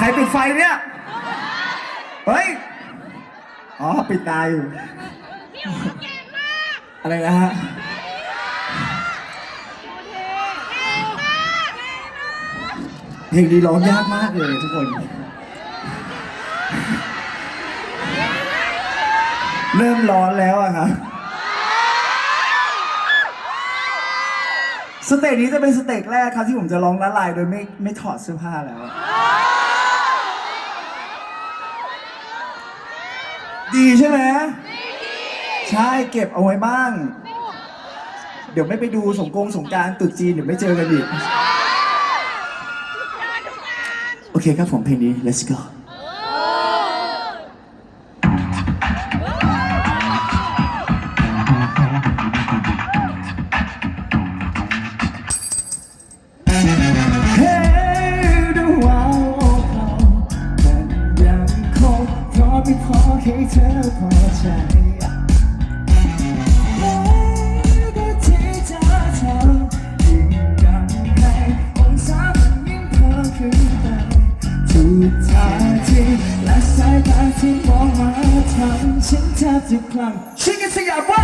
ใครปิดไฟเนี่ย เฮ้ย อ๋อ ปิดตาอยู่ อะไรนะฮะ เพลงนี้ร้องยากมากเลยทุกคน เริ่มร้อนแล้วอะครับ สเตจนี้จะเป็นสเตจแรกครับที่ผมจะร้องละลายโดยไม่ไม่ถอดเสื้อผ้าแล้ว ดีใช่ไหมใช่เก็บเอาไว้บ้าง เดี๋ยวไม่ไปดูสงกรงสงการตรุษจีนเดี๋ยวไม่เจอกันอีก โอเคครับผมเพลงนี้ let's go พอใจแม้แต่ที่เธอทำยิ่งยังไงองศามันยิ่งเพิ่มขึ้นไปทุกท่าทีและสายตาที่มองมาทำฉันแทบจะคลั่งฉันก็สยามว่า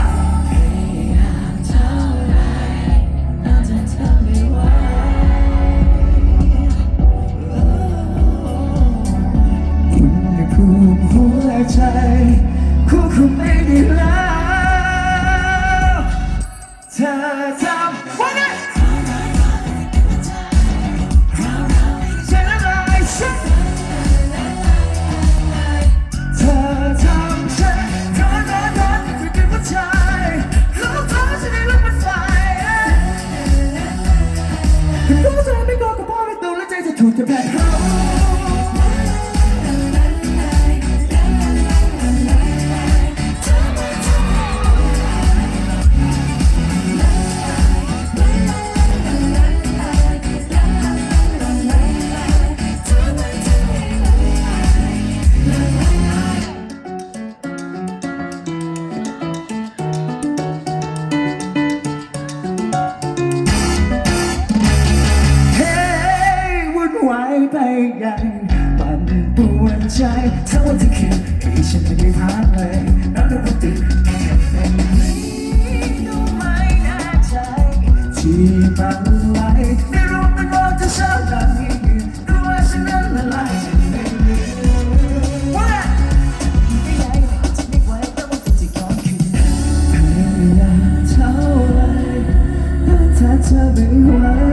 และ ไปใหญ่ปั่นป่วนใจทั้งวันทั้งคืนที่ฉันไม่ได้พักเลยนั่งดูปกติแค่เป็นนี้ก็ไม่น่ใจที่มันไหลไม่รู้มันบอกจะชอบแบบนี้รู้ว่าฉันนั้นละลายฉันไม่รู้ว่าไม่ใหญ่จะไม่ไหวแต่ว่าจะย้อนคืนพยายาเท่าไรถ้าเธอไม่ไหว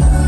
oh